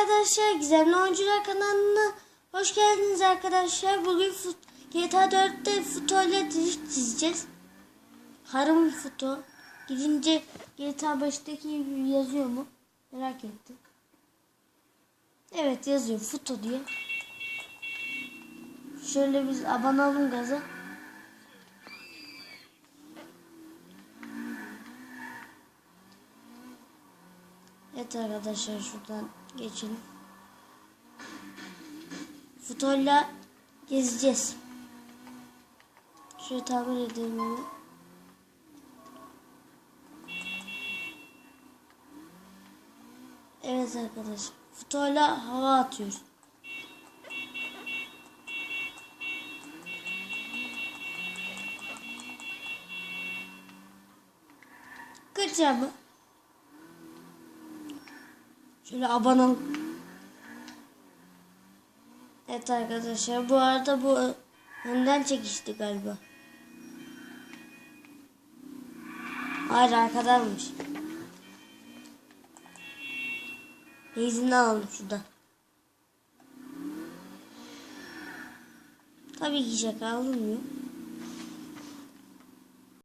arkadaşlar Gizemli Oyuncular kanalına hoş geldiniz arkadaşlar. Bugün GTA 4'te futbolla drift çizeceğiz. Harım futbol. Gidince GTA 5'teki gibi yazıyor mu? Merak ettim. Evet yazıyor futo diye. Şöyle biz abanalım gaza. Evet arkadaşlar şuradan geçelim. Futoyla gezeceğiz. Şöyle tamir edelim hemen. Evet arkadaşlar. Futoyla hava atıyoruz. Kıracağım mı? Şöyle abanalım. Evet arkadaşlar bu arada bu önden çekişti galiba. Hayır arkadanmış. Benzinini alalım şurada. Tabii ki şaka alınmıyor.